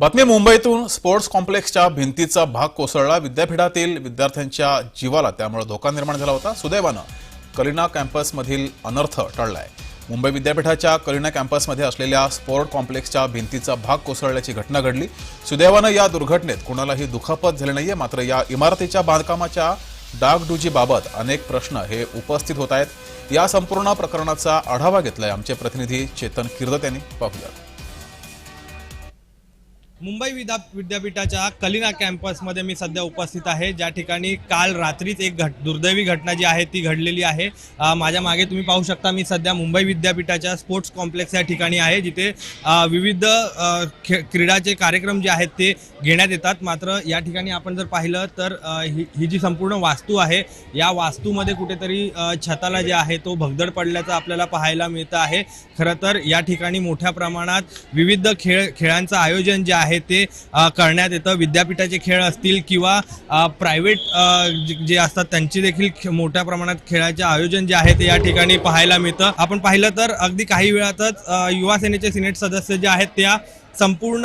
बातमी मुंबईतून स्पोर्ट्स कॉम्प्लेक्सच्या भिंतीचा भाग कोसळला. विद्यापीठातील विद्यार्थ्यांच्या जीवाला त्यामुळे धोका निर्माण झाला होता. सुदैवानं कलिना कॅम्पसमधील अनर्थ टळलाय. मुंबई विद्यापीठाच्या कलिना कॅम्पसमध्ये असलेल्या स्पोर्ट कॉम्प्लेक्सच्या भिंतीचा भाग कोसळल्याची घटना घडली. सुदैवानं या दुर्घटनेत कुणालाही दुखापत झाली नाहीये मात्र या इमारतीच्या बांधकामाच्या डागडुजीबाबत अनेक प्रश्न हे उपस्थित होत आहेत. या संपूर्ण प्रकरणाचा आढावा घेतलाय आमचे प्रतिनिधी चेतन किर्दत यांनी. पाहूया. मुंबई विद्या विद्यापीठाच्या कलिना कॅम्पसमध्ये मी सध्या उपस्थित आहे. ज्या ठिकाणी काल रात्रीच एक घट दुर्दैवी घटना जी आहे ती घडलेली आहे. माझ्या मागे तुम्ही पाहू शकता मी सध्या मुंबई विद्यापीठाच्या स्पोर्ट्स कॉम्प्लेक्स या ठिकाणी आहे जिथे विविध खे क्रीडाचे कार्यक्रम जे आहेत ते घेण्यात येतात. मात्र या ठिकाणी आपण जर पाहिलं तर ही ही जी संपूर्ण वास्तू आहे या वास्तूमध्ये कुठेतरी छताला जे आहे तो भगदड पडल्याचं आपल्याला पाहायला मिळतं आहे. खरं तर या ठिकाणी मोठ्या प्रमाणात विविध खेळ खेळांचं आयोजन जे आहे ते करण्यात येतं. विद्यापीठाचे खेळ असतील किंवा प्रायव्हेट जे असतात त्यांची देखील खे- मोठ्या प्रमाणात खेळाचे आयोजन जे आहे ते या ठिकाणी पाहायला मिळतं. आपण पाहिलं तर अगदी काही वेळातच युवा सेनेचे सिनेट सदस्य जे आहेत त्या संपूर्ण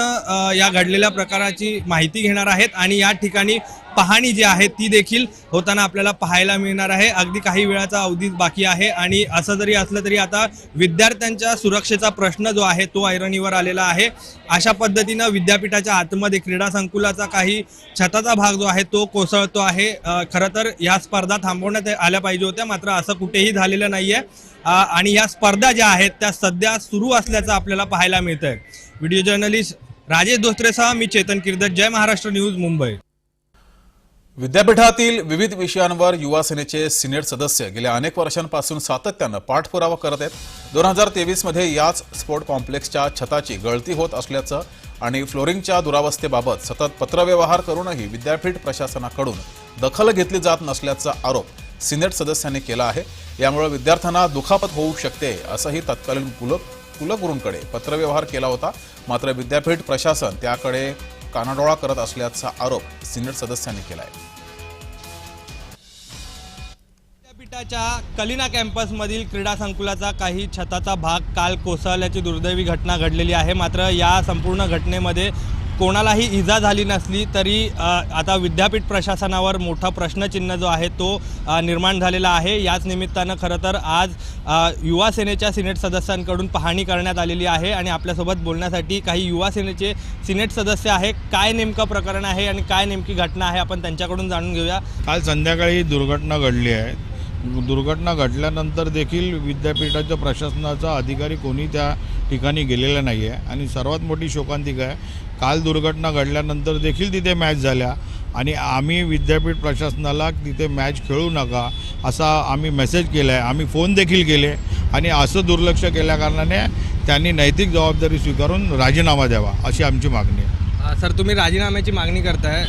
या घडलेल्या प्रकाराची माहिती घेणार आहेत आणि या ठिकाणी पाहणी जी आहे ती देखील होताना आपल्याला पाहायला मिळणार आहे. अगदी काही वेळाचा अवधी बाकी आहे आणि असं जरी असलं तरी आता विद्यार्थ्यांच्या सुरक्षेचा प्रश्न जो आहे तो ऐरणीवर आलेला आहे. अशा पद्धतीनं विद्यापीठाच्या आतमध्ये क्रीडा संकुलाचा काही छताचा भाग जो आहे तो कोसळतो आहे. खरं तर या स्पर्धा थांबवण्यात आल्या पाहिजे होत्या मात्र असं कुठेही झालेलं नाही आहे आणि या स्पर्धा ज्या आहेत त्या सध्या सुरू असल्याचं आपल्याला पाहायला मिळतंय. व्हिडिओ जर्नलिस्ट राजेश दोस्त्रेसह मी चेतन किर्दत जय महाराष्ट्र न्यूज मुंबई. विद्यापीठातील विविध विषयांवर युवा सेनेचे सिनेट सदस्य गेल्या अनेक वर्षांपासून सातत्यानं पाठपुरावा करत आहेत. दोन हजार तेवीसमध्ये याच स्पोर्ट कॉम्प्लेक्सच्या छताची गळती होत असल्याचं आणि फ्लोरिंगच्या दुरावस्थेबाबत सतत पत्रव्यवहार करूनही विद्यापीठ प्रशासनाकडून दखल घेतली जात नसल्याचा आरोप सिनेट सदस्यांनी केला आहे. यामुळे विद्यार्थ्यांना दुखापत होऊ शकते असंही तत्कालीन कुल कुलगुरूंकडे पत्रव्यवहार केला होता. मात्र विद्यापीठ प्रशासन त्याकडे कानाडोळा करत असल्याचा आरोप सिनेट सदस्यांनी केला आहे विद्यापीठाच्या कलिना कॅम्पसमधील क्रीडा संकुलाचा काही छताचा भाग काल कोसळल्याची दुर्दैवी घटना घडलेली आहे. मात्र या संपूर्ण घटनेमध्ये कोणालाही इजा झाली नसली तरी आता विद्यापीठ प्रशासनावर मोठा प्रश्नचिन्ह जो आहे तो निर्माण झालेला आहे. याच निमित्तानं खरं तर आज युवा सेनेच्या सिनेट सदस्यांकडून पाहणी करण्यात आलेली आहे आणि आपल्यासोबत बोलण्यासाठी काही युवा सेनेचे सिनेट सदस्य आहे काय नेमकं प्रकरण आहे आणि काय नेमकी घटना आहे आपण त्यांच्याकडून जाणून घेऊया. काल संध्याकाळी दुर्घटना घडली आहे. दुर्घटना घडल्यानंतर देखील विद्यापीठाच्या प्रशासनाचा अधिकारी कोणी त्या ठिकाणी गेलेला नाही आहे आणि सर्वात मोठी शोकांतिका आहे काल दुर्घटना घडल्यानंतर देखील तिथे मॅच झाल्या. आणि आम्ही विद्यापीठ प्रशासनाला तिथे मॅच खेळू नका असा आम्ही मेसेज केला आहे आम्ही फोन देखील केले. आणि असं दुर्लक्ष केल्याकारणाने त्यांनी नैतिक जबाबदारी स्वीकारून राजीनामा द्यावा अशी आमची मागणी आहे. सर तुम्ही राजीनाम्याची मागणी करताय.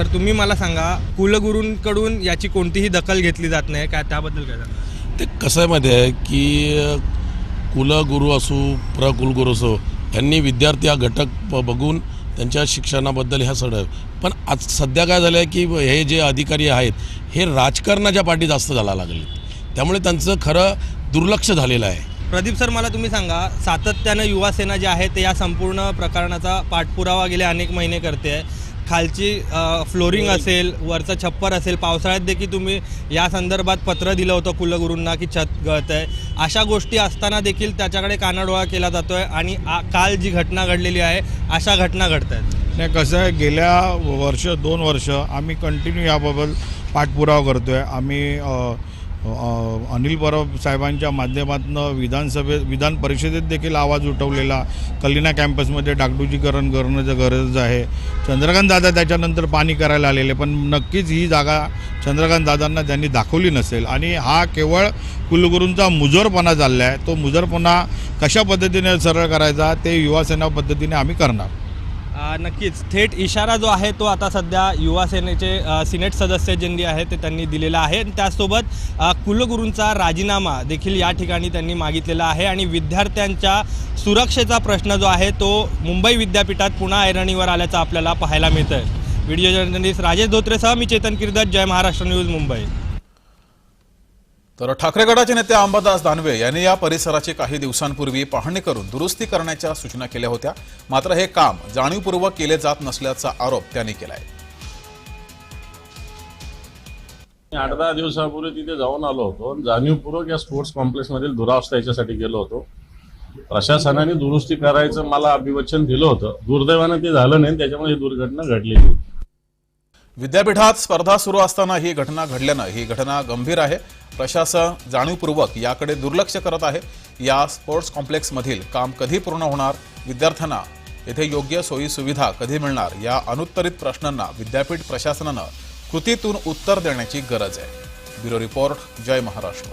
सर तुम्ही मला सांगा कुलगुरूंकडून याची कोणतीही दखल घेतली जात नाही काय त्याबद्दल काय सांगा? ते कसं आहे माहिती आहे की कुलगुरू असो प्रकुलगुरू असो यांनी विद्यार्थी हा घटक बघून त्यांच्या शिक्षणाबद्दल ह्या सगळं पण आज सध्या काय झालं आहे की हे जे अधिकारी आहेत हे राजकारणाच्या पाठी जास्त झाला लागले त्यामुळे त्यांचं खरं दुर्लक्ष झालेलं आहे. प्रदीप सर मला तुम्ही सांगा सातत्यानं युवा सेना जी आहे ते या संपूर्ण प्रकरणाचा पाठपुरावा गेले अनेक महिने करते आहे. खालची फ्लोरिंग असेल वरचं छप्पर असेल पावसाळ्यात देखील तुम्ही या संदर्भात पत्र दिलं होतं कुलगुरूंना की छत गळत आहे अशा गोष्टी असताना देखील त्याच्याकडे कानाडोळा केला जातो आहे आणि आ- काल जी घटना घडलेली आहे अशा घटना घडत आहेत नाही कसं आहे गेल्या वर्ष दोन वर्ष आम्ही कंटिन्यू याबाबत पाठपुरावा करतो आहे आम्ही अनिल परब साहेबांच्या माध्यमातून विधानसभे विधान परिषदेत देखील आवाज उठवलेला. कलिना कॅम्पसमध्ये डागडुजीकरण करण्याचं गरज आहे. चंद्रकांत दादा त्याच्यानंतर पाणी करायला आलेले पण नक्कीच ही जागा चंद्रकांत दादांना त्यांनी दाखवली नसेल. आणि हा केवळ कुलगुरूंचा मुजोरपणा चालला आहे तो मुजोरपणा कशा पद्धतीने सरळ करायचा ते युवासेना पद्धतीने आम्ही करणार. नक्कीच. थेट इशारा जो आहे तो आता सध्या युवा सेनेचे सिनेट सदस्य ज्यांनी आहे ते त्यांनी दिलेला आहे. आणि त्याचसोबत कुलगुरूंचा राजीनामा देखील या ठिकाणी त्यांनी मागितलेला आहे. आणि विद्यार्थ्यांच्या सुरक्षेचा प्रश्न जो आहे तो मुंबई विद्यापीठात पुन्हा ऐरणीवर आल्याचा आपल्याला पाहायला मिळतं आहे व्हिडिओ जर्नलिस्ट राजेश धोत्रेसह मी चेतन किर्दत जय महाराष्ट्र न्यूज मुंबई. तर ठाकरे गटाचे नेते अंबादास दानवे यांनी या परिसराची काही दिवसांपूर्वी पाहणी करून दुरुस्ती करण्याच्या सूचना केल्या होत्या. मात्र हे काम जाणीवपूर्वक केले जात नसल्याचा आरोप त्यांनी केलाय. मी आठ दहा दिवसापूर्वी तिथे जाऊन आलो होतो जाणीवपूर्वक या स्पोर्ट्स कॉम्प्लेक्स मधील दुरावस्था याच्यासाठी गेलो होतो. प्रशासनाने दुरुस्ती करायचं मला अभिवचन दिलं होतं. दुर्दैवानं ते झालं नाही त्याच्यामुळे ही दुर्घटना घडलेली होती. विद्यापीठात स्पर्धा सुरू असताना ही घटना घडल्यानं ही घटना गंभीर आहे. प्रशासन जाणीवपूर्वक याकडे दुर्लक्ष करत आहे. या स्पोर्ट्स कॉम्प्लेक्समधील काम कधी पूर्ण होणार? विद्यार्थ्यांना येथे योग्य सोयी सुविधा कधी मिळणार? या अनुत्तरित प्रश्नांना विद्यापीठ प्रशासनानं कृतीतून उत्तर देण्याची गरज आहे. Bureau report Jai Maharashtra.